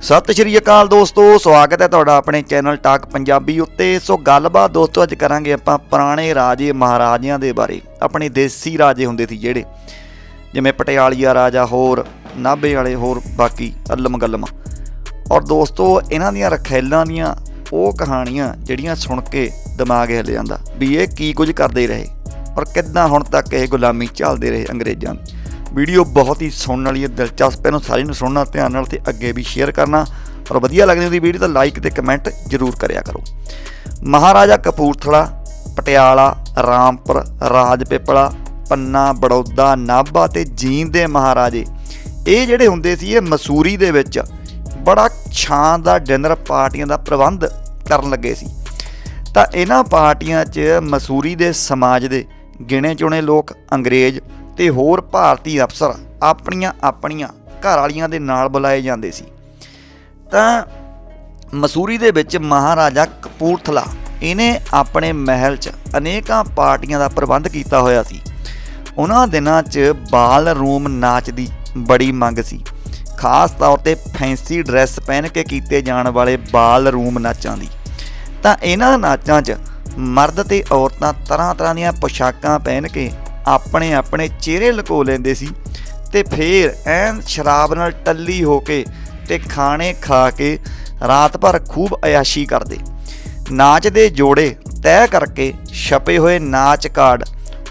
ਸਤਿ ਸ਼੍ਰੀ ਅਕਾਲ ਦੋਸਤੋ, ਸਵਾਗਤ ਹੈ ਤੁਹਾਡਾ ਆਪਣੇ ਚੈਨਲ ਟਾਕ ਪੰਜਾਬੀ ਉੱਤੇ। ਸੋ ਗੱਲਬਾਤ ਦੋਸਤੋ, ਅੱਜ ਕਰਾਂਗੇ ਆਪਾਂ ਪੁਰਾਣੇ ਰਾਜੇ ਮਹਾਰਾਜਿਆਂ ਦੇ ਬਾਰੇ। ਆਪਣੇ ਦੇਸੀ ਰਾਜੇ ਹੁੰਦੇ ਸੀ ਜਿਹੜੇ, ਜਿਵੇਂ ਪਟਿਆਲੀਆ ਰਾਜਾ ਹੋਰ, ਨਾਭੇ ਵਾਲੇ ਹੋਰ, ਬਾਕੀ ਅਲਮ ਗਲਮ। ਔਰ ਦੋਸਤੋ, ਇਹਨਾਂ ਦੀਆਂ ਰਖੈਲਾਂ ਦੀਆਂ ਉਹ ਕਹਾਣੀਆਂ ਜਿਹੜੀਆਂ ਸੁਣ ਕੇ ਦਿਮਾਗ ਹਿੱਲ ਜਾਂਦਾ, ਵੀ ਇਹ ਕੀ ਕੁਝ ਕਰਦੇ ਰਹੇ, ਔਰ ਕਿੱਦਾਂ ਹੁਣ ਤੱਕ ਇਹ ਗੁਲਾਮੀ ਝੱਲਦੇ ਰਹੇ ਅੰਗਰੇਜ਼ਾਂ। ਦੀ ਵੀਡੀਓ ਬਹੁਤ ਹੀ ਸੁਣਨ ਵਾਲੀ ਹੈ, ਦਿਲਚਸਪ ਹੈ ਨੂੰ ਸਾਰੀ ਨੂੰ ਸੁਣਨਾ, ਧਿਆਨ ਨਾਲ ਤੇ ਅੱਗੇ ਵੀ ਸ਼ੇਅਰ ਕਰਨਾ। ਔਰ ਵਧੀਆ ਲੱਗਦੀ ਹੁੰਦੀ ਵੀਡੀਓ ਤਾਂ ਲਾਈਕ ਤੇ ਕਮੈਂਟ ਜ਼ਰੂਰ ਕਰਿਆ ਕਰੋ। ਮਹਾਰਾਜਾ ਕਪੂਰਥਲਾ, ਪਟਿਆਲਾ, ਰਾਮਪੁਰ, ਰਾਜਪਿਪਲਾ, ਪੰਨਾ, ਬੜੌਦਾ, ਨਾਭਾ ਤੇ ਜੀਂਦ ਦੇ ਮਹਾਰਾਜੇ, ਇਹ ਜਿਹੜੇ ਹੁੰਦੇ ਸੀ, ਇਹ ਮਸੂਰੀ ਦੇ ਵਿੱਚ ਬੜਾ ਸ਼ਾਨਦਾਰ ਡਿਨਰ ਪਾਰਟੀਆਂ ਦਾ ਪ੍ਰਬੰਧ ਕਰਨ ਲੱਗੇ ਸੀ। ਤਾਂ ਇਹਨਾਂ ਪਾਰਟੀਆਂ 'ਚ ਮਸੂਰੀ ਦੇ ਸਮਾਜ ਦੇ ਗਿਣੇ ਚੁਣੇ ਲੋਕ, ਅੰਗਰੇਜ਼ ਤੇ ਹੋਰ ਭਾਰਤੀ ਅਫਸਰ ਆਪਣੀਆਂ ਆਪਣੀਆਂ ਘਰ ਵਾਲੀਆਂ ਦੇ ਨਾਲ ਬੁਲਾਏ ਜਾਂਦੇ ਸੀ। ਤਾਂ ਮਸੂਰੀ ਦੇ ਵਿੱਚ ਮਹਾਰਾਜਾ ਕਪੂਰਥਲਾ, ਇਹਨੇ ਆਪਣੇ ਮਹਿਲ 'ਚ ਅਨੇਕਾਂ ਪਾਰਟੀਆਂ ਦਾ ਪ੍ਰਬੰਧ ਕੀਤਾ ਹੋਇਆ ਸੀ। ਉਹਨਾਂ ਦਿਨਾਂ 'ਚ ਬਾਲ ਰੂਮ ਨਾਚ ਦੀ ਬੜੀ ਮੰਗ ਸੀ। ਖਾਸ ਤੌਰ ਤੇ ਫੈਂਸੀ ਡਰੈਸ ਪਹਿਨ ਕੇ ਕੀਤੇ ਜਾਣ ਵਾਲੇ ਬਾਲ ਰੂਮ ਨਾਚਾਂ ਦੀ। ਤਾਂ ਇਹਨਾਂ ਨਾਚਾਂ 'ਚ ਮਰਦ ਤੇ ਔਰਤਾਂ ਤਰ੍ਹਾਂ ਤਰ੍ਹਾਂ ਦੀਆਂ ਪੋਸ਼ਾਕਾਂ ਪਹਿਨ ਕੇ ਆਪਣੇ ਆਪਣੇ ਚਿਹਰੇ ਲੁਕੋ ਲੈਂਦੇ ਸੀ ਤੇ ਫੇਰ ਐਨ ਸ਼ਰਾਬ ਨਾਲ ਟੱਲੀ ਹੋ ਕੇ ਤੇ ਖਾਣੇ ਖਾ ਕੇ ਰਾਤ ਭਰ ਖੂਬ ਅਯਾਸ਼ੀ ਕਰਦੇ। ਨਾਚ ਦੇ ਜੋੜੇ ਤੈਅ ਕਰਕੇ ਛਪੇ ਹੋਏ ਨਾਚ ਕਾਰਡ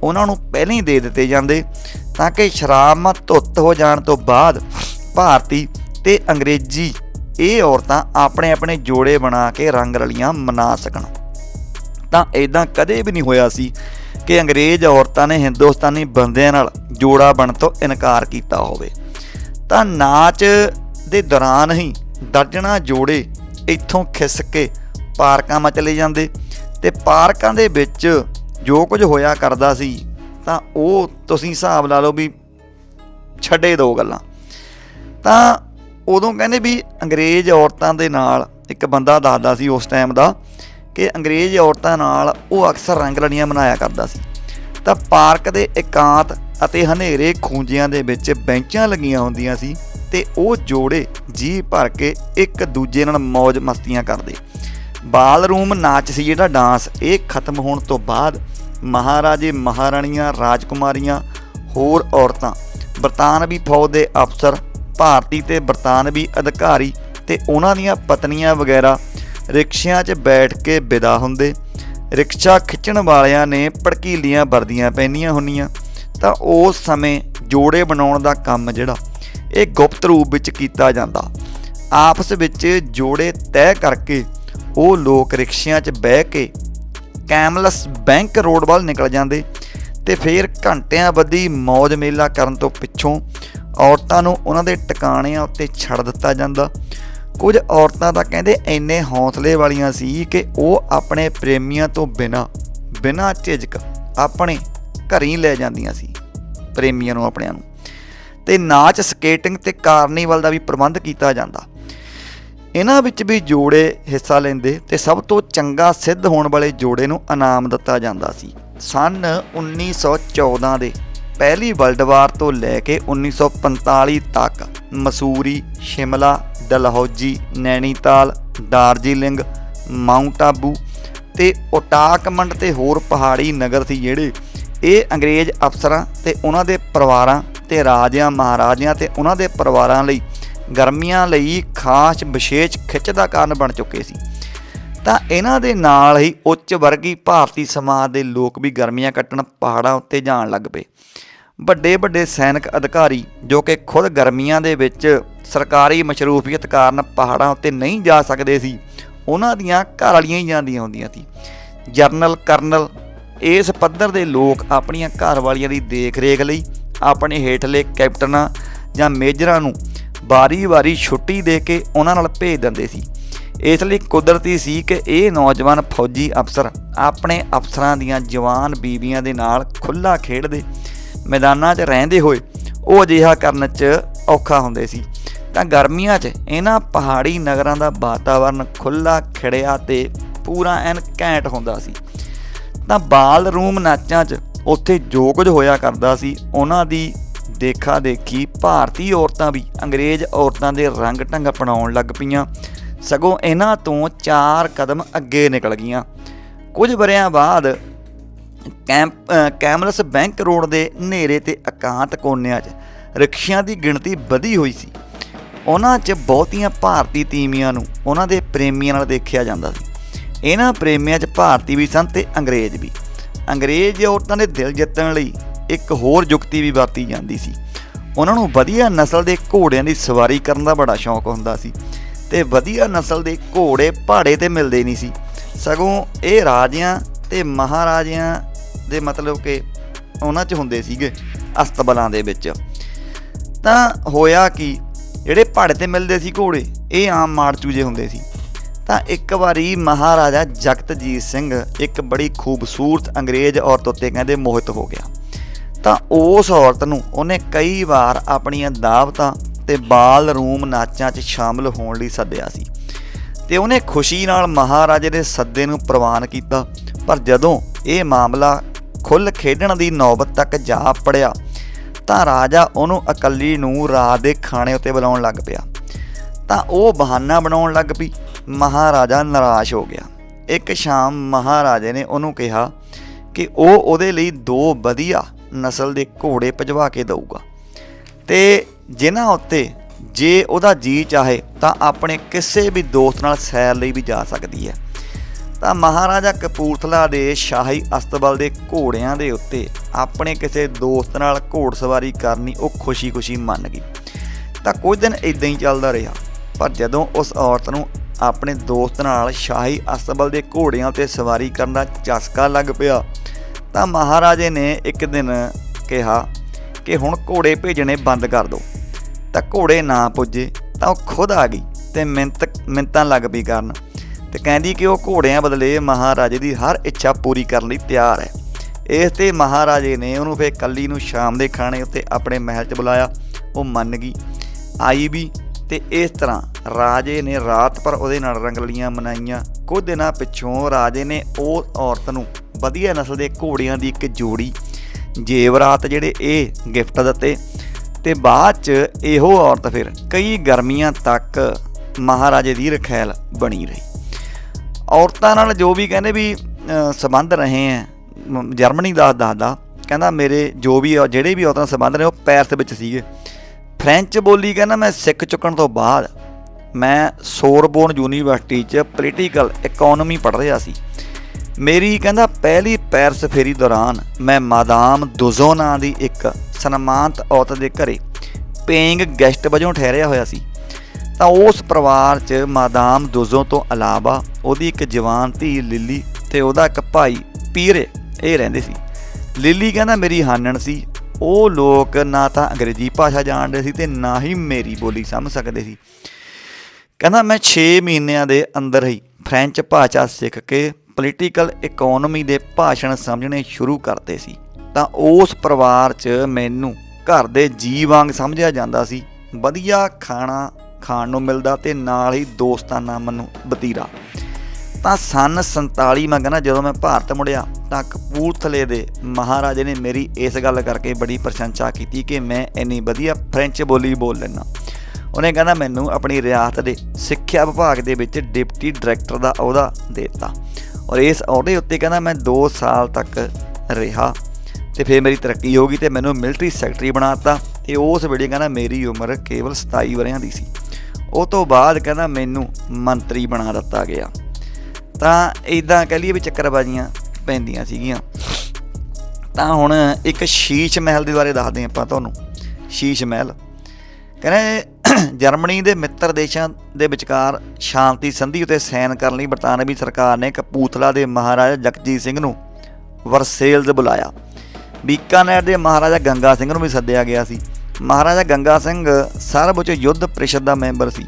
ਉਹਨਾਂ ਨੂੰ ਪਹਿਲਾਂ ਹੀ ਦੇ ਦਿੱਤੇ ਜਾਂਦੇ ਤਾਂ ਕਿ ਸ਼ਰਾਬ ਮਤ ਧੁੱਤ ਹੋ ਜਾਣ ਤੋਂ ਬਾਅਦ ਭਾਰਤੀ ਤੇ ਅੰਗਰੇਜ਼ੀ ਇਹ ਔਰਤਾਂ ਆਪਣੇ ਆਪਣੇ ਜੋੜੇ ਬਣਾ ਕੇ ਰੰਗ ਰਲੀਆਂ ਮਨਾ ਸਕਣ। ਤਾਂ ਇਦਾਂ ਕਦੇ ਵੀ ਨਹੀਂ ਹੋਇਆ ਸੀ ਕਿ ਅੰਗਰੇਜ਼ ਔਰਤਾਂ ਨੇ ਹਿੰਦੁਸਤਾਨੀ ਬੰਦਿਆਂ ਨਾਲ ਜੋੜਾ ਬਣ ਤੋਂ ਇਨਕਾਰ ਕੀਤਾ ਹੋਵੇ। ਤਾਂ ਨਾਚ ਦੇ ਦੌਰਾਨ ਹੀ ਦਰਜਣਾ ਜੋੜੇ ਇੱਥੋਂ ਖਿਸ ਕੇ ਪਾਰਕਾਂ 'ਮਾ ਚਲੇ ਜਾਂਦੇ ਤੇ ਪਾਰਕਾਂ ਦੇ ਵਿੱਚ ਜੋ ਕੁਝ ਹੋਇਆ ਕਰਦਾ ਸੀ, ਤਾਂ ਉਹ ਤੁਸੀਂ ਹਿਸਾਬ ਲਾ ਲਓ ਵੀ ਛੱਡੇ ਦੋ ਗੱਲਾਂ। ਤਾਂ ਉਦੋਂ ਕਹਿੰਦੇ ਵੀ ਅੰਗਰੇਜ਼ ਔਰਤਾਂ ਦੇ ਨਾਲ ਇੱਕ ਬੰਦਾ ਦੱਸਦਾ ਸੀ ਉਸ ਟਾਈਮ ਦਾ ਕਿ ਅੰਗਰੇਜ਼ ਔਰਤਾਂ ਨਾਲ ਉਹ ਅਕਸਰ ਰੰਗ ਲੜੀਆਂ ਮਨਾਇਆ ਕਰਦਾ ਸੀ। ਤਾਂ ਪਾਰਕ ਦੇ ਇਕਾਂਤ ਅਤੇ ਹਨੇਰੇ ਖੂੰਜਿਆਂ ਦੇ ਵਿੱਚ ਬੈਂਚਾਂ ਲੱਗੀਆਂ ਹੁੰਦੀਆਂ ਸੀ ਤੇ ਉਹ ਜੋੜੇ ਜੀ ਭਰ ਕੇ ਇੱਕ ਦੂਜੇ ਨਾਲ ਮौज ਮਸਤੀਆਂ ਕਰਦੇ। ਬਾਲ ਰੂਮ ਨਾਚ ਸੀ ਜਿਹੜਾ ਡਾਂਸ, ਇਹ ਖਤਮ ਹੋਣ ਤੋਂ ਬਾਅਦ ਮਹਾਰਾਜੇ ਮਹਾਰਾਣੀਆਂ, ਰਾਜਕੁਮਾਰੀਆਂ, ਹੋਰ ਔਰਤਾਂ, ਬਰਤਾਨਵੀ ਫੌਜ ਦੇ ਅਫਸਰ, ਭਾਰਤੀ ਤੇ ਬਰਤਾਨਵੀ ਅਧਿਕਾਰੀ ਤੇ ਉਹਨਾਂ ਦੀਆਂ ਪਤਨੀਆਂ ਵਗੈਰਾ ਰਿਕਸ਼ਿਆਂ 'ਚ ਬੈਠ ਕੇ ਵਿਦਾ ਹੁੰਦੇ। ਰਿਕਸ਼ਾ ਖਿੱਚਣ ਵਾਲਿਆਂ ਨੇ ਭੜਕੀਲੀਆਂ ਵਰਦੀਆਂ ਪਹਿਨੀਆਂ ਹੁੰਦੀਆਂ ਤਾਂ ਉਸ ਸਮੇਂ ਜੋੜੇ ਬਣਾਉਣ ਦਾ ਕੰਮ ਜਿਹੜਾ, ਇਹ ਗੁਪਤ ਰੂਪ ਵਿੱਚ ਕੀਤਾ ਜਾਂਦਾ। ਆਪਸ ਵਿੱਚ ਜੋੜੇ ਤੈਅ ਕਰਕੇ ਉਹ ਲੋਕ ਰਿਕਸ਼ਿਆਂ 'ਚ ਬਹਿ ਕੇ ਕੈਮਲਸ ਬੈਂਕ ਰੋਡ ਵੱਲ ਨਿਕਲ ਜਾਂਦੇ ਤੇ ਫਿਰ ਘੰਟਿਆਂ ਬੱਧੀ ਮੌਜ ਮੇਲਾ ਕਰਨ ਤੋਂ ਪਿੱਛੋਂ ਔਰਤਾਂ ਨੂੰ ਉਹਨਾਂ ਦੇ ਟਿਕਾਣਿਆਂ ਉੱਤੇ ਛੱਡ ਦਿੱਤਾ ਜਾਂਦਾ। ਕੁਝ ਔਰਤਾਂ ਤਾਂ ਕਹਿੰਦੇ ਇੰਨੇ ਹੌਸਲੇ ਵਾਲੀਆਂ ਸੀ ਕਿ ਉਹ ਆਪਣੇ ਪ੍ਰੇਮੀਆਂ ਤੋਂ ਬਿਨਾ ਬਿਨਾ ਝਿਜਕ ਆਪਣੇ ਘਰੀ ਲੈ ਜਾਂਦੀਆਂ ਸੀ, ਪ੍ਰੇਮੀਆਂ ਨੂੰ ਆਪਣਿਆਂ ਨੂੰ। ਤੇ ਨਾਚ, ਸਕੇਟਿੰਗ ਤੇ ਕਾਰਨੀਵਲ ਦਾ ਵੀ ਪ੍ਰਬੰਧ ਕੀਤਾ ਜਾਂਦਾ। ਇਹਨਾਂ ਵਿੱਚ ਵੀ ਜੋੜੇ ਹਿੱਸਾ ਲੈਂਦੇ ਤੇ ਸਭ ਤੋਂ ਚੰਗਾ ਸਿੱਧ ਹੋਣ ਵਾਲੇ ਜੋੜੇ ਨੂੰ ਇਨਾਮ ਦਿੱਤਾ ਜਾਂਦਾ ਸੀ। ਸਨ 1914 ਦੇ ਪਹਿਲੀ ਵਰਲਡ ਵਾਰ ਤੋਂ ਲੈ ਕੇ 1945 ਤੱਕ ਮਸੂਰੀ, ਸ਼ਿਮਲਾ ਡਲਹੌਜੀ ਨੈਣੀਤਾਲ ਦਾਰਜੀਲਿੰਗ, ਮਾਊਂਟ ਆਬੂ ਤੇ ਓਟਾਕਮੰਡ ਤੇ ਹੋਰ ਪਹਾੜੀ ਨਗਰ ਸੀ ਜਿਹੜੇ ਇਹ ਅੰਗਰੇਜ਼ ਅਫਸਰਾਂ ਤੇ ਉਹਨਾਂ ਦੇ ਪਰਿਵਾਰਾਂ ਤੇ ਰਾਜਿਆਂ, ਮਹਾਰਾਜਿਆਂ ਤੇ ਉਹਨਾਂ ਦੇ ਪਰਿਵਾਰਾਂ ਲਈ ਗਰਮੀਆਂ ਲਈ ਖਾਸ ਵਿਸ਼ੇਸ਼ ਖਿੱਚ ਦਾ ਕਾਰਨ ਬਣ ਚੁੱਕੇ ਸੀ। ਤਾਂ ਇਹਨਾਂ ਦੇ ਨਾਲ ਹੀ ਉੱਚ ਵਰਗੀ ਭਾਰਤੀ ਸਮਾਜ ਦੇ ਲੋਕ ਵੀ ਗਰਮੀਆਂ ਕੱਟਣ ਪਹਾੜਾਂ ਉੱਤੇ ਜਾਣ ਲੱਗ ਪਏ। ਵੱਡੇ ਵੱਡੇ ਸੈਨਿਕ ਅਧਿਕਾਰੀ ਜੋ ਕਿ ਖੁਦ ਗਰਮੀਆਂ ਦੇ ਵਿੱਚ ਸਰਕਾਰੀ ਮਸ਼ਰੂਫੀਅਤ ਕਾਰਨ ਪਹਾੜਾਂ ਉੱਤੇ ਨਹੀਂ ਜਾ ਸਕਦੇ ਸੀ, ਉਹਨਾਂ ਦੀਆਂ ਘਰ ਵਾਲੀਆਂ ਹੀ ਜਾਂਦੀਆਂ ਹੁੰਦੀਆਂ ਸੀ। ਜਰਨਲ, ਕਰਨਲ, ਇਸ ਪੱਧਰ ਦੇ ਲੋਕ ਆਪਣੀਆਂ ਘਰ ਵਾਲੀਆਂ ਦੀ ਦੇਖ-ਰੇਖ ਲਈ ਆਪਣੇ ਹੇਠਲੇ ਕੈਪਟਨਾਂ ਜਾਂ ਮੇਜਰਾਂ ਨੂੰ ਵਾਰੀ-ਵਾਰੀ ਛੁੱਟੀ ਦੇ ਕੇ ਉਹਨਾਂ ਨਾਲ ਭੇਜ ਦਿੰਦੇ ਸੀ। ਇਸ ਲਈ ਕੁਦਰਤੀ ਸੀ ਕਿ ਇਹ ਨੌਜਵਾਨ ਫੌਜੀ ਅਫਸਰ ਆਪਣੇ ਅਫਸਰਾਂ ਦੀਆਂ ਜਵਾਨ ਬੀਬੀਆਂ ਦੇ ਨਾਲ ਖੁੱਲਾ ਖੇਡਦੇ ਮੈਦਾਨਾਂ 'ਚ ਰਹਿੰਦੇ ਹੋਏ ਉਹ ਅਜਿਹਾ ਕਰਨ 'ਚ ਔਖਾ ਹੁੰਦੇ ਸੀ। ਤਾਂ ਗਰਮੀਆਂ 'ਚ ਇਹਨਾਂ ਪਹਾੜੀ ਨਗਰਾਂ ਦਾ ਵਾਤਾਵਰਨ ਖੁੱਲਾ ਖਿੜਿਆ ਤੇ ਪੂਰਾ ਐਨ ਘੈਂਟ ਹੁੰਦਾ ਸੀ। ਤਾਂ ਬਾਲ ਰੂਮ ਨਾਚਾਂ 'ਚ ਉੱਥੇ ਜੋ ਕੁਝ ਹੋਇਆ ਕਰਦਾ ਸੀ, ਉਹਨਾਂ ਦੀ ਦੇਖਾ ਦੇਖੀ ਭਾਰਤੀ ਔਰਤਾਂ ਵੀ ਅੰਗਰੇਜ਼ ਔਰਤਾਂ ਦੇ ਰੰਗ ਢੰਗ ਅਪਣਾਉਣ ਲੱਗ ਪਈਆਂ। ਸਗੋਂ ਇਹਨਾਂ ਤੋਂ ਚਾਰ ਕਦਮ ਅੱਗੇ ਨਿਕਲ ਗਈਆਂ। ਕੁਝ ਵਰਿਆਂ ਬਾਅਦ ਕੈਂਪ ਕੈਮਲਸ ਬੈਂਕ ਰੋਡ ਦੇ ਹਨੇਰੇ ਤੇ ਇਕਾਂਤ ਕੋਨਿਆਂ 'ਚ ਰਿਕਸ਼ਿਆਂ ਦੀ ਗਿਣਤੀ ਵਧੀ ਹੋਈ ਸੀ। ਉਹਨਾਂ 'ਚ ਬਹੁਤੀਆਂ ਭਾਰਤੀ ਤੀਵੀਆਂ ਨੂੰ ਉਹਨਾਂ ਦੇ ਪ੍ਰੇਮੀਆਂ ਨਾਲ ਦੇਖਿਆ ਜਾਂਦਾ ਸੀ। ਇਹਨਾਂ ਪ੍ਰੇਮੀਆਂ 'ਚ ਭਾਰਤੀ ਵੀ ਸਨ ਤੇ ਅੰਗਰੇਜ਼ ਵੀ। ਅੰਗਰੇਜ਼ ਔਰਤਾਂ ਦੇ ਦਿਲ ਜਿੱਤਣ ਲਈ ਇੱਕ ਹੋਰ ਯੁਕਤੀ ਵੀ ਵਰਤੀ ਜਾਂਦੀ ਸੀ। ਉਹਨਾਂ ਨੂੰ ਵਧੀਆ ਨਸਲ ਦੇ ਘੋੜਿਆਂ ਦੀ ਸਵਾਰੀ ਕਰਨ ਦਾ ਬੜਾ ਸ਼ੌਂਕ ਹੁੰਦਾ ਸੀ ਤੇ ਵਧੀਆ ਨਸਲ ਦੇ ਘੋੜੇ ਪਹਾੜੇ ਤੇ ਮਿਲਦੇ ਨਹੀਂ ਸੀ। ਸਗੋਂ ਇਹ ਰਾਜਿਆਂ ਤੇ ਮਹਾਰਾਜਿਆਂ ਦੇ ਮਤਲਬ ਕਿ ਉਹਨਾਂ 'ਚ ਹੁੰਦੇ ਸੀਗੇ ਅਸਤਬਲਾਂ ਦੇ ਵਿੱਚ। ਤਾਂ ਹੋਇਆ ਕਿ, ਜਿਹੜੇ ਪਹਾੜੇ ਤੇ ਮਿਲਦੇ ਸੀ ਘੋੜੇ, ਇਹ ਆਮ ਮਾਰਚੂਜੇ ਹੁੰਦੇ ਸੀ। ਤਾਂ ਇੱਕ ਵਾਰੀ ਮਹਾਰਾਜਾ ਜਗਤਜੀਤ ਸਿੰਘ ਇੱਕ ਬੜੀ ਖੂਬਸੂਰਤ ਅੰਗਰੇਜ਼ ਔਰਤ ਉੱਤੇ ਕਹਿੰਦੇ ਮੋਹਿਤ ਹੋ ਗਿਆ। ਤਾਂ ਉਸ ਔਰਤ ਨੂੰ ਉਹਨੇ ਕਈ ਵਾਰ ਆਪਣੀਆਂ ਦਾਵਤਾਂ ਤੇ ਬਾਲ ਰੂਮ ਨਾਚਾਂ 'ਚ ਸ਼ਾਮਲ ਹੋਣ ਲਈ ਸੱਦਿਆ ਸੀ। ਤੇ ਉਹਨੇ ਖੁਸ਼ੀ ਨਾਲ ਮਹਾਰਾਜੇ ਦੇ ਸੱਦੇ ਨੂੰ ਪ੍ਰਵਾਨ ਕੀਤਾ। ਪਰ ਜਦੋਂ ਇਹ ਮਾਮਲਾ ਖੁੱਲ ਖੇਡਣ ਦੀ ਨੌਬਤ ਤੱਕ ਜਾ ਪੜਿਆ ਤਾਂ ਰਾਜਾ ਉਹਨੂੰ ਇਕੱਲੀ ਨੂੰ ਰਾਤ ਦੇ ਖਾਣੇ ਉੱਤੇ ਬੁਲਾਉਣ ਲੱਗ ਪਿਆ। ਤਾਂ ਉਹ ਬਹਾਨਾ ਬਣਾਉਣ ਲੱਗ ਪਈ। ਮਹਾਰਾਜਾ ਨਿਰਾਸ਼ ਹੋ ਗਿਆ। ਇੱਕ ਸ਼ਾਮ ਮਹਾਰਾਜੇ ਨੇ ਉਹਨੂੰ ਕਿਹਾ ਕਿ ਉਹ ਉਹਦੇ ਲਈ ਦੋ ਵਧੀਆ ਨਸਲ ਦੇ ਘੋੜੇ ਭਜਵਾ ਕੇ ਦਊਗਾ। ਤੇ ਜਿਨ੍ਹਾਂ ਉੱਤੇ ਜੇ ਉਹਦਾ ਜੀ ਚਾਹੇ ਤਾਂ ਆਪਣੇ ਕਿਸੇ ਵੀ ਦੋਸਤ ਨਾਲ ਸੈਰ ਲਈ ਵੀ ਜਾ ਸਕਦੀ ਹੈ। ਤਾਂ ਮਹਾਰਾਜਾ ਕਪੂਰਥਲਾ ਦੇ ਸ਼ਾਹੀ ਅਸਤਬਲ ਦੇ ਘੋੜਿਆਂ ਦੇ ਉੱਤੇ ਆਪਣੇ ਕਿਸੇ ਦੋਸਤ ਨਾਲ ਘੋੜਸਵਾਰੀ ਕਰਨੀ ਉਹ ਖੁਸ਼ੀ-ਖੁਸ਼ੀ ਮੰਨ ਗਈ। ਤਾਂ ਕੁਝ ਦਿਨ ਇਦਾਂ ਹੀ ਚੱਲਦਾ ਰਿਹਾ, ਪਰ ਜਦੋਂ ਉਸ ਔਰਤ ਨੂੰ ਆਪਣੇ ਦੋਸਤ ਨਾਲ ਸ਼ਾਹੀ ਅਸਤਬਲ ਦੇ ਘੋੜਿਆਂ ਤੇ ਸਵਾਰੀ ਕਰਨ ਦਾ ਚਸਕਾ ਲੱਗ ਪਿਆ, ਤਾਂ ਮਹਾਰਾਜੇ ਨੇ ਇੱਕ ਦਿਨ ਕਿਹਾ ਕਿ ਹੁਣ ਘੋੜੇ ਭੇਜਣੇ ਬੰਦ ਕਰ ਦਿਓ ਤਾਂ ਘੋੜੇ ਨਾ ਪੁੱਜੇ ਤਾਂ ਉਹ ਖੁਦ ਆ ਗਈ ਤੇ ਮਿੰਤ, ਮਿੰਤਾਂ ਲੱਗ ਪਈ ਕਰਨ। ਤੇ ਕਹਿੰਦੀ ਕਿ ਉਹ ਘੋੜਿਆਂ ਬਦਲੇ ਮਹਾਰਾਜੇ ਦੀ ਹਰ ਇੱਛਾ ਪੂਰੀ ਕਰਨ ਲਈ ਤਿਆਰ ਹੈ। ਇਸ ਤੇ ਮਹਾਰਾਜੇ ਨੇ ਉਹਨੂੰ ਫੇਰ ਕੱਲੀ ਨੂੰ ਸ਼ਾਮ ਦੇ ਖਾਣੇ ਉੱਤੇ ਆਪਣੇ ਮਹਿਲ 'ਚ ਬੁਲਾਇਆ। ਉਹ ਮੰਨ ਗਈ। ਆਈ ਵੀ ਤੇ ਇਸ ਤਰ੍ਹਾਂ ਰਾਜੇ ਨੇ ਰਾਤ ਪਰ ਉਹਦੇ ਨਾਲ ਰੰਗਲੀਆਂ ਮਨਾਈਆਂ। ਕੁਝ ਦਿਨਾਂ ਪਿੱਛੋਂ ਰਾਜੇ ਨੇ ਉਹ ਔਰਤ ਨੂੰ ਵਧੀਆ ਨਸਲ ਦੇ ਘੋੜਿਆਂ ਦੀ ਇੱਕ ਜੋੜੀ, ਜੇਵਰਾਤ ਜਿਹੜੇ ਇਹ ਗਿਫਟ ਦਿੱਤੇ ਤੇ ਬਾਅਦ ਚ ਇਹੋ ਔਰਤ ਫਿਰ ਕਈ ਗਰਮੀਆਂ ਤੱਕ ਮਹਾਰਾਜੇ ਦੀ ਰਖੈਲ ਬਣੀ ਰਹੀ। ਔਰਤਾਂ ਨਾਲ ਜੋ ਵੀ ਕਹਿੰਦੇ ਵੀ ਅ, ਸੰਬੰਧ ਰਹੇ ਹੈ ਮ- ਜਰਮਨੀ ਦਾ ਦੱਸਦਾ ਕਹਿੰਦਾ ਮੇਰੇ ਜੋ ਵੀ ਜਿਹੜੇ ਵੀ ਔਰਤਾਂ ਨਾਲ ਸੰਬੰਧ ਰਹੇ ਉਹ ਪੈਰਸ ਵਿੱਚ ਸੀਗੇ। ਫ੍ਰੈਂਚ ਬੋਲੀ ਕਹਿੰਦਾ ਮੈਂ ਸਿੱਖ ਚੁੱਕਣ ਤੋਂ ਬਾਅਦ ਮੈਂ ਸੋਰਬੋਨ ਯੂਨੀਵਰਸਿਟੀ 'ਚ ਪੋਲੀਟੀਕਲ ਇਕਨੋਮੀ ਪੜ੍ਹ ਰਿਹਾ ਸੀ। ਮੇਰੀ ਕਹਿੰਦਾ ਪਹਿਲੀ ਪੈਰਸ ਫੇਰੀ ਦੌਰਾਨ ਮੈਂ ਮਾਦਾਮ ਦੁਜ਼ੋ ਨਾਂ ਦੀ ਇੱਕ ਸਨਮਾਨਤ ਔਰਤ ਦੇ ਘਰੇ ਪੇਇੰਗ ਗੈਸਟ ਵਜੋਂ ਠਹਿਰਿਆ ਹੋਇਆ ਸੀ। ਤਾਂ ਉਸ ਪਰਿਵਾਰ 'ਚ ਮਾਦਾਮ ਦੁਜ਼ੋ ਤੋਂ ਇਲਾਵਾ ਉਹਦੀ ਇੱਕ ਜਵਾਨ ਧੀ ਲਿਲੀ ਤੇ ਉਹਦਾ ਇੱਕ ਭਾਈ ਪੀਰੇ, ਇਹ ਰਹਿੰਦੇ ਸੀ। ਲਿਲੀ ਕਹਿੰਦਾ, ਮੇਰੀ ਹਾਨਣ ਸੀ। ਉਹ ਲੋਕ ਨਾ ਤਾਂ ਅੰਗਰੇਜ਼ੀ ਭਾਸ਼ਾ ਜਾਣਦੇ ਸੀ ਤੇ ਨਾ ਹੀ ਮੇਰੀ ਬੋਲੀ ਸਮਝ ਸਕਦੇ ਸੀ। ਕਹਿੰਦਾ, ਮੈਂ 6 ਮਹੀਨਿਆਂ ਦੇ ਅੰਦਰ ਹੀ ਫ੍ਰੈਂਚ ਭਾਸ਼ਾ ਸਿੱਖ ਕੇ ਪੋਲੀਟੀਕਲ ਇਕਨੋਮੀ ਦੇ ਭਾਸ਼ਣ ਸਮਝਣੇ ਸ਼ੁਰੂ ਕਰਤੇ ਸੀ। ਤਾਂ ਉਸ ਪਰਿਵਾਰ 'ਚ ਮੈਨੂੰ ਘਰ ਦੇ ਜੀ ਵਾਂਗ ਸਮਝਿਆ ਜਾਂਦਾ ਸੀ। ਵਧੀਆ ਖਾਣਾ ਖਾਣ ਨੂੰ ਮਿਲਦਾ ਤੇ ਨਾਲ ਹੀ ਦੋਸਤਾਨਾ ਮੈਨੂੰ ਬਤੀਰਾ। ਤਾਂ ਸਨ 47 ਮੈਂ ਕਹਿੰਦਾ ਜਦੋਂ ਮੈਂ ਭਾਰਤ ਮੁੜਿਆ ਤਾਂ ਕਪੂਰਥਲੇ ਦੇ ਮਹਾਰਾਜੇ ਨੇ ਮੇਰੀ ਇਸ ਗੱਲ ਕਰਕੇ ਬੜੀ ਪ੍ਰਸ਼ੰਸਾ ਕੀਤੀ ਕਿ ਮੈਂ ਇੰਨੀ ਵਧੀਆ ਫ੍ਰੈਂਚ ਬੋਲੀ ਬੋਲ ਲੈਣਾ ਉਹਨੇ ਕਹਿੰਦਾ ਮੈਨੂੰ ਆਪਣੀ ਰਿਆਸਤ ਦੇ ਸਿੱਖਿਆ ਵਿਭਾਗ ਦੇ ਵਿੱਚ ਡਿਪਟੀ ਡਾਇਰੈਕਟਰ ਦਾ ਅਹੁਦਾ ਦੇ ਦਿੱਤਾ। ਔਰ ਇਸ ਅਹੁਦੇ ਉੱਤੇ ਕਹਿੰਦਾ ਮੈਂ 2 ਸਾਲ ਤੱਕ ਰਿਹਾ ਤੇ ਫਿਰ ਮੇਰੀ ਤਰੱਕੀ ਹੋ ਗਈ ਤੇ ਮੈਨੂੰ ਮਿਲਟਰੀ ਸੈਕਟਰੀ ਬਣਾਤਾ ਤੇ ਉਸ ਵੇਲੇ ਕਹਿੰਦਾ ਮੇਰੀ ਉਮਰ ਕੇਵਲ 27 ਵਰਿਆਂ ਦੀ ਸੀ। ਉਹ ਤੋਂ ਬਾਅਦ ਕਹਿੰਦਾ ਮੈਨੂੰ ਮੰਤਰੀ ਬਣਾ ਦਿੱਤਾ ਗਿਆ। ਤਾਂ ਇਦਾਂ ਕਹਿ ਲਈਏ ਵੀ ਚੱਕਰਬਾਜ਼ੀਆਂ ਪੈਂਦੀਆਂ ਸੀਗੀਆਂ। ਤਾਂ ਹੁਣ ਇੱਕ ਸ਼ੀਸ਼ ਮਹਿਲ ਦੇ ਬਾਰੇ ਦੱਸਦੇ ਆਪਾਂ ਤੁਹਾਨੂੰ। ਸ਼ੀਸ਼ ਮਹਿਲ। ਕਹਿੰਦੇ ਜਰਮਨੀ ਦੇ ਮਿੱਤਰ ਦੇਸ਼ਾਂ ਦੇ ਵਿਚਕਾਰ ਸ਼ਾਂਤੀ ਸੰਧੀ ਉਤੇ ਸਾਈਨ ਕਰਨ ਲਈ ਬਰਤਾਨਵੀ ਸਰਕਾਰ ਨੇ ਕਪੂਥਲਾ ਦੇ ਮਹਾਰਾਜਾ ਜਗਜੀਤ ਸਿੰਘ ਨੂੰ ਵਰਸੇਲਜ਼ ਬੁਲਾਇਆ। ਬੀਕਾਨੇਰ ਦੇ ਮਹਾਰਾਜਾ ਗੰਗਾ ਸਿੰਘ ਨੂੰ ਵੀ ਸੱਦਿਆ ਗਿਆ ਸੀ। ਮਹਾਰਾਜਾ ਗੰਗਾ ਸਿੰਘ ਸਰਵਉੱਚ ਯੁੱਧ ਪ੍ਰੀਸ਼ਦ ਦਾ ਮੈਂਬਰ ਸੀ।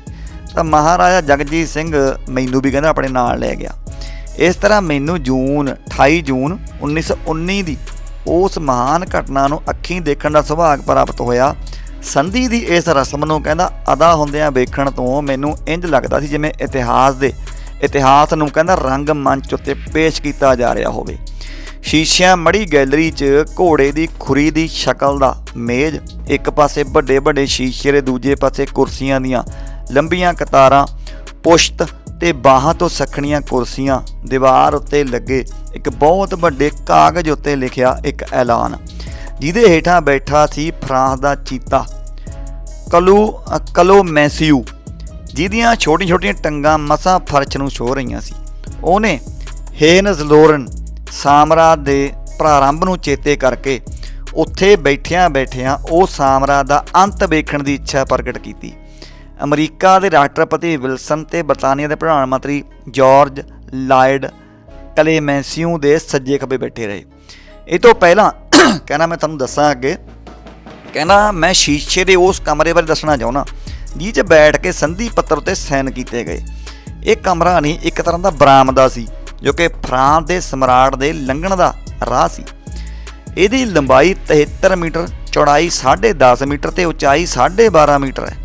ਤਾਂ ਮਹਾਰਾਜਾ ਜਗਜੀਤ ਸਿੰਘ ਮੈਨੂੰ ਵੀ ਕਹਿੰਦਾ ਆਪਣੇ ਨਾਲ ਲੈ ਗਿਆ। ਇਸ ਤਰ੍ਹਾਂ ਮੈਨੂੰ ਜੂਨ 28 ਜੂਨ 1919 ਦੀ ਉਸ ਮਹਾਨ ਘਟਨਾ ਨੂੰ ਅੱਖੀਂ ਦੇਖਣ ਦਾ ਸੁਭਾਗ ਪ੍ਰਾਪਤ ਹੋਇਆ। ਸੰਧੀ ਦੀ ਇਸ ਰਸਮ ਨੂੰ ਕਹਿੰਦਾ ਅਦਾ ਹੁੰਦਿਆਂ ਵੇਖਣ ਤੋਂ ਮੈਨੂੰ ਇੰਜ ਲੱਗਦਾ ਸੀ ਜਿਵੇਂ ਇਤਿਹਾਸ ਦੇ ਇਤਿਹਾਸ ਨੂੰ ਕਹਿੰਦਾ ਰੰਗ ਮੰਚ ਉੱਤੇ ਪੇਸ਼ ਕੀਤਾ ਜਾ ਰਿਹਾ ਹੋਵੇ। ਸ਼ੀਸ਼ਿਆਂ ਮੜੀ ਗੈਲਰੀ 'ਚ ਘੋੜੇ ਦੀ ਖੁਰੀ ਦੀ ਸ਼ਕਲ ਦਾ ਮੇਜ਼। ਇੱਕ ਪਾਸੇ ਵੱਡੇ ਵੱਡੇ ਸ਼ੀਸ਼ੇ ਦੇ ਦੂਜੇ ਪਾਸੇ ਕੁਰਸੀਆਂ ਦੀਆਂ ਲੰਬੀਆਂ ਕਤਾਰਾਂ ਪੁਸ਼ਤ ਤੇ ਬਾਹਾਂ ਤੋਂ ਸਖਣੀਆਂ ਕੁਰਸੀਆਂ। ਦੀਵਾਰ ਉੱਤੇ ਲੱਗੇ ਇੱਕ ਬਹੁਤ ਵੱਡੇ ਕਾਗਜ਼ ਉੱਤੇ ਲਿਖਿਆ ਇੱਕ ਐਲਾਨ। ਜਿਹਦੇ ਹੇਠਾਂ ਬੈਠਾ ਸੀ ਫਰਾਂਸ ਦਾ ਚੀਤਾ ਕਲੂ ਅ, ਕਲੋ ਮੈਸੀਊ ਜਿਹਦੀਆਂ ਛੋਟੀਆਂ-ਛੋਟੀਆਂ ਟੰਗਾਂ ਮਸਾਂ ਫਰਸ਼ ਨੂੰ ਛੋ ਰਹੀਆਂ ਸੀ। ਉਹਨੇ ਹੇਨਜ਼ ਲੋਰਨ ਸਾਮਰਾਜ ਦੇ ਪ੍ਰਾਰੰਭ ਨੂੰ ਚੇਤੇ ਕਰਕੇ ਉੱਥੇ ਬੈਠਿਆਂ ਬੈਠਿਆਂ ਉਹ ਸਾਮਰਾਜ ਦਾ ਅੰਤ ਵੇਖਣ ਦੀ ਇੱਛਾ ਪ੍ਰਗਟ ਕੀਤੀ। ਅਮਰੀਕਾ ਦੇ ਰਾਸ਼ਟਰਪਤੀ ਵਿਲਸਨ ਤੇ ਬਰਤਾਨੀਆ ਦੇ ਪ੍ਰਧਾਨ ਮੰਤਰੀ ਜਾਰਜ ਲਾਇਡ ਕਲੇਮੈਂਸੀਓ ਦੇ ਸੱਜੇ ਖੱਬੇ ਬੈਠੇ ਰਹੇ। ਇਹ ਤੋਂ ਪਹਿਲਾਂ ਕਹਿੰਦਾ ਮੈਂ ਤੁਹਾਨੂੰ ਦੱਸਾਂ ਅੱਗੇ। ਕਹਿੰਦਾ, ਮੈਂ ਸ਼ੀਸ਼ੇ ਦੇ ਉਸ ਕਮਰੇ ਬਾਰੇ ਦੱਸਣਾ ਚਾਹੁੰਦਾ, ਜਿਹ 'ਚ ਬੈਠ ਕੇ ਸੰਧੀ ਪੱਤਰ ਉੱਤੇ ਸਾਈਨ ਕੀਤੇ ਗਏ। ਇਹ ਕਮਰਾ ਨਹੀਂ, ਇੱਕ ਤਰ੍ਹਾਂ ਦਾ ਬਰਾਮਦਾ ਸੀ। ਜੋ ਕਿ ਫਰਾਂਸ ਦੇ ਸਮਰਾਟ ਦੇ ਲੰਘਣ ਦਾ ਰਾਹ ਸੀ। ਇਹਦੀ ਲੰਬਾਈ 73 ਮੀਟਰ, ਚੌੜਾਈ 10.5 ਮੀਟਰ ਤੇ ਉਚਾਈ 12.5 ਮੀਟਰ ਹੈ।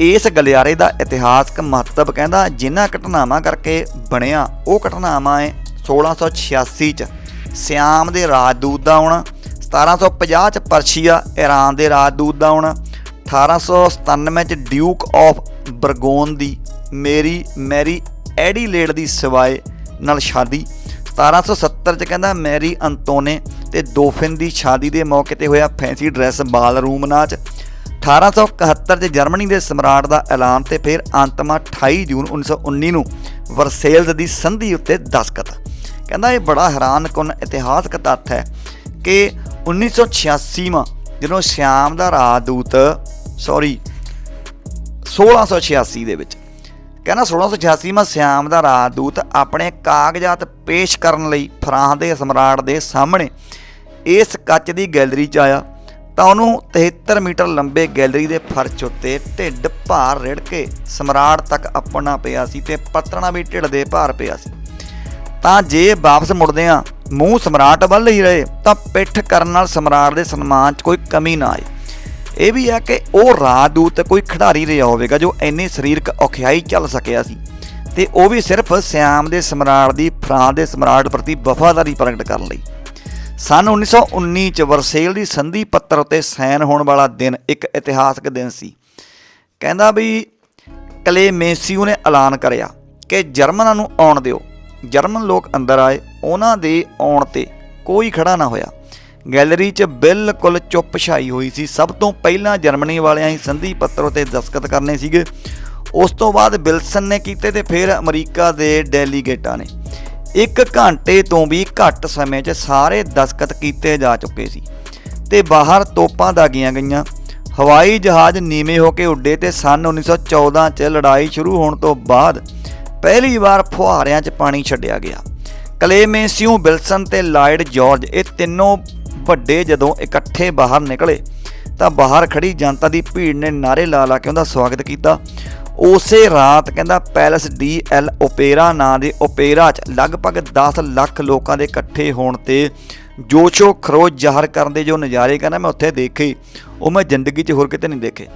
ਇਸ ਗਲਿਆਰੇ ਦਾ ਇਤਿਹਾਸਕ ਮਹੱਤਵ ਕਹਿੰਦਾ, ਜਿਨ੍ਹਾਂ ਘਟਨਾਵਾਂ ਕਰਕੇ ਬਣਿਆ ਉਹ ਘਟਨਾਵਾਂ ਹੈ 1686 ਚ ਸਿਆਮ ਦੇ ਰਾਜਦੂਤ ਦਾ ਆਉਣਾ 1750 ਚ ਪਰਸ਼ੀਆ ਈਰਾਨ ਦੇ ਰਾਜਦੂਤ ਦਾ ਆਉਣਾ 1897 ਚ ਡਿਊਕ ਆਫ ਬਰਗੋਨ ਦੀ ਮੇਰੀ ਮੈਰੀ ਐਡੀਲੇਡ ਦੀ ਸਿਵਾਏ ਨਾਲ ਸ਼ਾਦੀ। 1770 ਚ ਕਹਿੰਦਾ, ਮੈਰੀ ਅੰਤੋਨੇ ਤੇ ਦੋਫਿਨ ਦੀ ਸ਼ਾਦੀ ਦੇ ਮੌਕੇ ਤੇ ਹੋਇਆ ਫੈਂਸੀ ਡਰੈਸ ਬਾਲਰੂਮ ਨਾਚ। 1871 ਚ ਜਰਮਨੀ ਦੇ ਸਮਰਾਟ ਦਾ ਐਲਾਨ ਤੇ ਫਿਰ ਅੰਤਮਾ 28 ਜੂਨ 1919 ਨੂੰ ਵਰਸੇਲਜ਼ ਦੀ ਸੰਧੀ ਉੱਤੇ ਦਸਤਖਤ। ਕਹਿੰਦਾ, ਇਹ ਬੜਾ ਹੈਰਾਨਕੁਨ ਇਤਿਹਾਸਕ ਤੱਥ ਹੈ ਕਿ 1986 ਮਾ ਜਦੋਂ ਸ਼ਿਆਮ ਦਾ ਰਾਜਦੂਤ ਸੌਰੀ 1686 ਦੇ ਵਿੱਚ ਕਹਿੰਦਾ 1686 ਮਾ ਸਿਆਮ ਦਾ ਰਾਜਦੂਤ ਆਪਣੇ ਕਾਗਜ਼ਾਤ ਪੇਸ਼ ਕਰਨ ਲਈ ਫਰਾਂਸ ਦੇ ਸਮਰਾਟ ਦੇ ਸਾਹਮਣੇ ਇਸ ਕੱਚ ਦੀ ਗੈਲਰੀ 'ਚ ਆਇਆ ਤਾਂ ਉਹਨੂੰ 73 ਮੀਟਰ ਲੰਬੇ ਗੈਲਰੀ ਦੇ ਫਰਸ਼ ਉੱਤੇ ਢਿੱਡ ਭਾਰ ਰਿੜ ਕੇ ਸਮਰਾਟ ਤੱਕ ਆਪਣਾ ਪਿਆ ਸੀ ਤੇ ਪਤਣਾ ਵੀ ਢਿੱਡ ਦੇ ਭਾਰ ਪਿਆ ਸੀ। ਤਾਂ ਜੇ ਵਾਪਸ ਮੁੜਦੇ ਆ ਮੂੰਹ ਸਮਰਾਟ ਵੱਲ ਹੀ ਰਹੇ ਤਾਂ ਪਿੱਠ ਕਰਨ ਨਾਲ ਸਮਰਾਟ ਦੇ ਸਨਮਾਨ 'ਚ ਕੋਈ ਕਮੀ ਨਾ ਆਏ। ਇਹ ਵੀ ਹੈ ਕਿ ਉਹ ਰਾਜਦੂਤ ਕੋਈ ਖਿਡਾਰੀ ਰਿਹਾ ਹੋਵੇਗਾ ਜੋ ਇੰਨੀ ਸਰੀਰਕ ਔਖਿਆਈ ਚੱਲ ਸਕਿਆ ਸੀ। ਤੇ ਉਹ ਵੀ ਸਿਰਫ ਸਿਆਮ ਦੇ ਸਮਰਾਟ ਦੀ, ਫਰਾਂਸ ਦੇ ਸਮਰਾਟ ਪ੍ਰਤੀ ਵਫਾਦਾਰੀ ਪ੍ਰਗਟ ਕਰਨ ਲਈ। ਸਨ 1919 ਚ ਵਰਸੇਲ ਦੀ ਸੰਧੀ ਪੱਤਰ ਉੱਤੇ ਸਾਈਨ ਹੋਣ ਵਾਲਾ ਦਿਨ ਇੱਕ ਇਤਿਹਾਸਕ ਦਿਨ ਸੀ। ਕਹਿੰਦਾ ਵੀ ਕਲੇਮੇਸੀਓ ਨੇ ਐਲਾਨ ਕਰਿਆ ਕਿ ਜਰਮਨਾਂ ਨੂੰ ਆਉਣ ਦਿਓ। ਜਰਮਨ ਲੋਕ ਅੰਦਰ ਆਏ, ਉਹਨਾਂ ਦੇ ਆਉਣ ਤੇ ਕੋਈ ਖੜਾ ਨਾ ਹੋਇਆ। ਗੈਲਰੀ 'ਚ ਬਿਲਕੁਲ ਚੁੱਪ ਛਾਈ ਹੋਈ ਸੀ। ਸਭ ਤੋਂ ਪਹਿਲਾਂ ਜਰਮਨੀ ਵਾਲਿਆਂ ਹੀ ਸੰਧੀ ਪੱਤਰ ਉਤੇ ਦਸਤਖਤ ਕਰਨੇ ਸੀਗੇ। ਉਸ ਤੋਂ ਬਾਅਦ ਵਿਲਸਨ ਨੇ ਕੀਤੇ ਤੇ ਫਿਰ ਅਮਰੀਕਾ ਦੇ ਡੈਲੀਗੇਟਾਂ ਨੇ। ਇੱਕ ਘੰਟੇ ਤੋਂ ਵੀ ਘੱਟ ਸਮੇਂ 'ਚ ਸਾਰੇ ਦਸਤਖਤ ਕੀਤੇ ਜਾ ਚੁੱਕੇ ਸੀ ਤੇ ਬਾਹਰ ਤੋਪਾਂ ਦਾਗੀਆਂ ਗਈਆਂ। ਹਵਾਈ ਜਹਾਜ਼ ਨੀਵੇਂ ਹੋ ਕੇ ਉੱਡੇ ਤੇ ਸਨ 1914 'ਚ ਲੜਾਈ ਸ਼ੁਰੂ ਹੋਣ ਤੋਂ ਬਾਅਦ ਪਹਿਲੀ ਵਾਰ ਫੁਹਾਰਿਆਂ 'ਚ ਪਾਣੀ ਛੱਡਿਆ ਗਿਆ। ਕਲੇਮੇਸੀਓ ਵਿਲਸਨ ਤੇ ਲਾਇਡ ਜਾਰਜ ਇਹ ਤਿੰਨੋਂ ਵੱਡੇ ਜਦੋਂ ਇਕੱਠੇ ਬਾਹਰ ਨਿਕਲੇ ਤਾਂ ਬਾਹਰ ਖੜੀ ਜਨਤਾ ਦੀ ਭੀੜ ਨੇ ਨਾਰੇ ਲਾ ਲਾ ਕੇ ਉਹਦਾ ਸਵਾਗਤ ਕੀਤਾ। ਉਸੇ ਰਾਤ ਕਹਿੰਦਾ ਪੈਲਸ ਡੀ ਐਲ ਓਪੇਰਾ ਨਾਂ ਦੇ ਓਪੇਰਾ 'ਚ ਲਗਭਗ 10 ਲੱਖ ਲੋਕਾਂ ਦੇ ਇਕੱਠੇ ਹੋਣ ਤੇ ਜੋਸ਼ੋ ਖਰੋਜ ਜ਼ਾਹਰ ਕਰਨ ਦੇ ਜੋ ਨਜ਼ਾਰੇ ਕਹਿੰਦਾ ਮੈਂ ਉੱਥੇ ਦੇਖੇ, ਉਹ ਮੈਂ ਜ਼ਿੰਦਗੀ 'ਚ ਹੋਰ ਕਿਤੇ ਨਹੀਂ ਦੇਖੇ।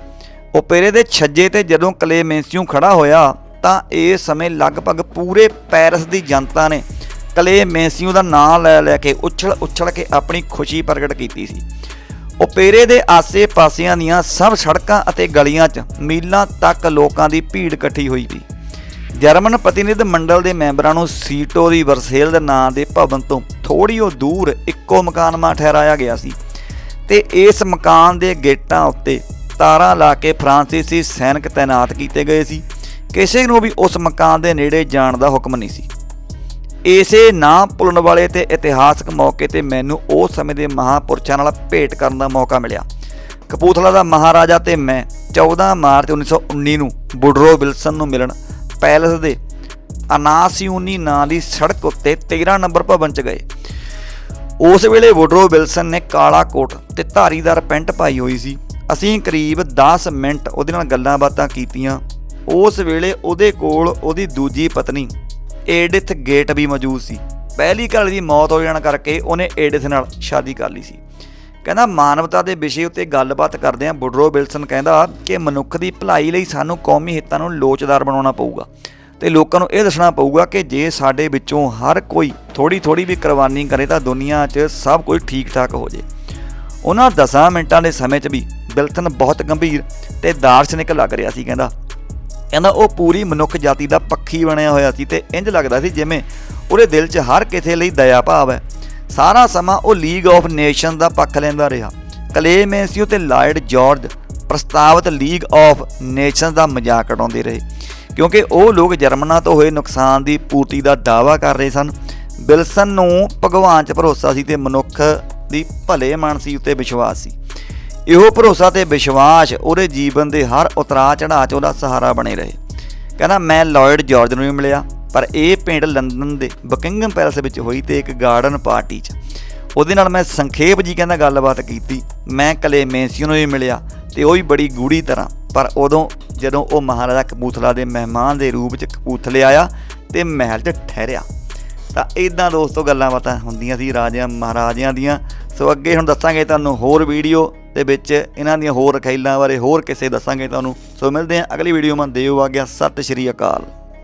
ਓਪੇਰੇ ਦੇ ਛੱਜੇ ਤੇ ਜਦੋਂ ਕਲੇਮੈਂਸੀਓ ਖੜਾ ਹੋਇਆ ਤਾਂ ਇਹ ਸਮੇਂ ਲਗਭਗ ਪੂਰੇ ਪੈਰਿਸ ਦੀ ਜਨਤਾ ਨੇ ਕਲੇ ਕਲੇਮੈਂਸੀਓ ਦਾ ਨਾਮ ਲੈ ਲੈ ਕੇ ਉੱਛਲ ਉੱਛਲ ਕੇ ਆਪਣੀ ਖੁਸ਼ੀ ਪ੍ਰਗਟ ਕੀਤੀ ਸੀ। ਓਪੇਰੇ ਦੇ ਆਸੇ-ਪਾਸਿਆਂ ਦੀਆਂ ਸਭ ਸੜਕਾਂ ਅਤੇ ਗਲੀਆਂ 'ਚ ਮੀਲਾਂ ਤੱਕ ਲੋਕਾਂ ਦੀ ਭੀੜ ਇਕੱਠੀ ਹੋਈ ਸੀ। ਜਰਮਨ ਪ੍ਰਤੀਨਿਧ ਮੰਡਲ ਦੇ ਮੈਂਬਰਾਂ ਨੂੰ ਸੀਟੋ ਦੀ ਵਰਸੇਲ ਦੇ ਨਾਂ ਦੇ ਭਵਨ ਤੋਂ ਥੋੜੀ ਉਹ ਦੂਰ ਇੱਕੋ ਮਕਾਨ ਮਾ ਠਹਿਰਾਇਆ ਗਿਆ ਸੀ ਤੇ ਇਸ ਮਕਾਨ ਦੇ ਗੇਟਾਂ ਉੱਤੇ ਤਾਰਾਂ ਲਾ ਕੇ ਫਰਾਂਸੀਸੀ ਸੈਨਿਕ ਤਾਇਨਾਤ ਕੀਤੇ ਗਏ ਸੀ। ਕਿਸੇ ਨੂੰ ਵੀ ਉਸ ਮਕਾਨ ਦੇ ਨੇੜੇ ਜਾਣ ਦਾ ਹੁਕਮ ਨਹੀਂ ਸੀ। ਇਸੇ ਨਾਂ ਭੁੱਲਣ ਵਾਲੇ ਤੇ ਇਤਿਹਾਸਕ ਮੌਕੇ ਤੇ ਮੈਨੂੰ ਉਸ ਸਮੇਂ ਦੇ ਮਹਾਪੁਰਸ਼ਾਂ ਨਾਲ ਭੇਟ ਕਰਨ ਦਾ ਮੌਕਾ ਮਿਲਿਆ। ਕਪੂਰਥਲਾ ਦਾ ਮਹਾਰਾਜਾ ਤੇ ਮੈਂ 14 ਮਾਰਚ 1919 ਨੂੰ ਬੁਡਰੋ ਵਿਲਸਨ ਨੂੰ ਮਿਲਣ ਪੈਲਸ ਦੇ ਅਨਾਸਿਊਨੀ ਨਾਂ ਦੀ ਸੜਕ ਉੱਤੇ 13 ਨੰਬਰ ਭਵਨ 'ਚ ਗਏ। ਉਸ ਵੇਲੇ ਵੁਡਰੋ ਵਿਲਸਨ ਨੇ ਕਾਲਾ ਕੋਟ ਤੇ ਧਾਰੀਦਾਰ ਪੈਂਟ ਪਾਈ ਹੋਈ ਸੀ। ਅਸੀਂ ਕਰੀਬ 10 ਮਿੰਟ ਉਹਦੇ ਨਾਲ ਗੱਲਾਂ ਬਾਤਾਂ ਕੀਤੀਆਂ। ਉਸ ਵੇਲੇ ਉਹਦੇ ਕੋਲ ਉਹਦੀ ਦੂਜੀ ਪਤਨੀ ਏਡਿਥ ਗੇਟ ਵੀ ਮੌਜੂਦ ਸੀ। ਪਹਿਲੀ ਘਰ ਦੀ ਮੌਤ ਹੋ ਜਾਣ ਕਰਕੇ ਉਹਨੇ ਏਡਿਥ ਨਾਲ ਸ਼ਾਦੀ ਕਰ ਲਈ ਸੀ। ਕਹਿੰਦਾ, ਮਾਨਵਤਾ ਦੇ ਵਿਸ਼ੇ ਉੱਤੇ ਗੱਲਬਾਤ ਕਰਦੇ ਆ ਬੁਡਰੋ ਵਿਲਸਨ ਕਹਿੰਦਾ ਕਿ ਮਨੁੱਖ ਦੀ ਭਲਾਈ ਲਈ ਸਾਨੂੰ ਕੌਮੀ ਹਿੱਤਾਂ ਨੂੰ ਲੋਚਦਾਰ ਬਣਾਉਣਾ ਪਊਗਾ ਤੇ ਲੋਕਾਂ ਨੂੰ ਇਹ ਦੱਸਣਾ ਪਊਗਾ ਕਿ ਜੇ ਸਾਡੇ ਵਿੱਚੋਂ ਹਰ ਕੋਈ ਥੋੜੀ ਥੋੜੀ ਵੀ ਕੁਰਬਾਨੀ ਕਰੇ ਤਾਂ ਦੁਨੀਆ 'ਚ ਸਭ ਕੁਝ ਠੀਕ ਠਾਕ ਹੋ ਜੇ। ਉਹਨਾਂ 10 ਮਿੰਟਾਂ ਦੇ ਸਮੇਂ 'ਚ ਵੀ ਵਿਲਸਨ ਬਹੁਤ ਗੰਭੀਰ ਤੇ ਦਾਰਸ਼ਨਿਕ ਲੱਗ ਰਿਹਾ ਸੀ, ਕਹਿੰਦਾ। ਕਹਿੰਦਾ ਉਹ ਪੂਰੀ ਮਨੁੱਖ ਜਾਤੀ ਦਾ ਪੱਖੀ ਬਣਿਆ ਹੋਇਆ ਸੀ ਤੇ ਇੰਜ ਲੱਗਦਾ ਸੀ ਜਿਵੇਂ ਉਹਦੇ ਦਿਲ 'ਚ ਹਰ ਕਿਸੇ ਲਈ ਦਇਆ ਭਾਵ ਹੈ। ਸਾਰਾ ਸਮਾਂ ਉਹ ਲੀਗ ਆਫ ਨੇਸ਼ਨ ਦਾ ਪੱਖ ਲੈਂਦਾ ਰਿਹਾ। ਕਲੇ ਕਲੇਮੈਂਸੀਓ ਤੇ ਲਾਇਡ ਜਾਰਜ ਪ੍ਰਸਤਾਵਿਤ ਲੀਗ ਆਫ ਨੇਸ਼ਨਸ ਦਾ ਮਜ਼ਾਕ ਉਡਾਉਂਦੇ ਰਹੇ। ਕਿਉਂਕਿ ਉਹ ਲੋਕ ਜਰਮਨਾਂ ਤੋਂ ਹੋਏ ਨੁਕਸਾਨ ਦੀ ਪੂਰਤੀ ਦਾ ਦਾਅਵਾ ਕਰ ਰਹੇ ਸਨ। ਵਿਲਸਨ ਨੂੰ ਭਗਵਾਨ 'ਚ ਭਰੋਸਾ ਸੀ ਤੇ ਮਨੁੱਖ ਦੀ ਭਲੇ ਮਾਨਸੀ ਉੱਤੇ ਵਿਸ਼ਵਾਸ ਸੀ। ਇਹੋ ਭਰੋਸਾ ਤੇ ਵਿਸ਼ਵਾਸ ਉਹਦੇ ਜੀਵਨ ਦੇ ਹਰ ਉਤਰਾਅ ਚੜਾਅ 'ਚ ਉਹਦਾ ਸਹਾਰਾ ਬਣੇ ਰਹੇ। ਕਹਿੰਦਾ, ਮੈਂ ਲਾਇਡ ਜਾਰਜ ਨੂੰ ਵੀ ਮਿਲਿਆ, ਪਰ ਇਹ ਪਿੰਡ ਲੰਡਨ ਦੇ ਬਕਿੰਗਮ ਪੈਲਸ ਵਿੱਚ ਹੋਈ ਤੇ ਇੱਕ ਗਾਰਡਨ ਪਾਰਟੀ 'ਚ। ਉਹਦੇ ਨਾਲ ਮੈਂ ਸੰਖੇਪ ਜੀ ਕਹਿੰਦਾ ਗੱਲਬਾਤ ਕੀਤੀ। ਮੈਂ ਕਲੇ ਕਲੇਮੈਂਸੀਓ ਨੂੰ ਵੀ ਮਿਲਿਆ ਤੇ ਉਹ ਵੀ ਬੜੀ ਗੂੜੀ ਤਰ੍ਹਾਂ। ਪਰ ਉਦੋਂ ਜਦੋਂ ਉਹ ਮਹਾਰਾਜਾ ਕਪੂਥਲਾ ਦੇ ਮਹਿਮਾਨ ਦੇ ਰੂਪ 'ਚ ਕਪੂਥਲੇ ਆਇਆ ਤੇ ਮਹਿਲ 'ਚ ਠਹਿਰਿਆ। ਤਾਂ ਇਦਾਂ ਦੋਸਤੋ ਗੱਲਾਂ ਬਾਤਾਂ ਹੁੰਦੀਆਂ ਸੀ, ਰਾਜਿਆਂ ਮਹਾਰਾਜਿਆਂ ਦੀਆਂ। ਸੋ ਅੱਗੇ ਹੁਣ ਦੱਸਾਂਗੇ ਤੁਹਾਨੂੰ ਹੋਰ ਵੀਡੀਓ ਦੇ ਵਿੱਚ ਇਹਨਾਂ ਦੀਆਂ ਹੋਰ ਰਖੈਲਾਂ ਬਾਰੇ ਹੋਰ ਕਿਸੇ ਦੱਸਾਂਗੇ ਤੁਹਾਨੂੰ। ਸੋ ਮਿਲਦੇ ਹਾਂ ਅਗਲੀ ਵੀਡੀਓ ਮਾ ਦਿਓ ਆ ਗਿਆ ਸਤਿ ਸ਼੍ਰੀ ਅਕਾਲ।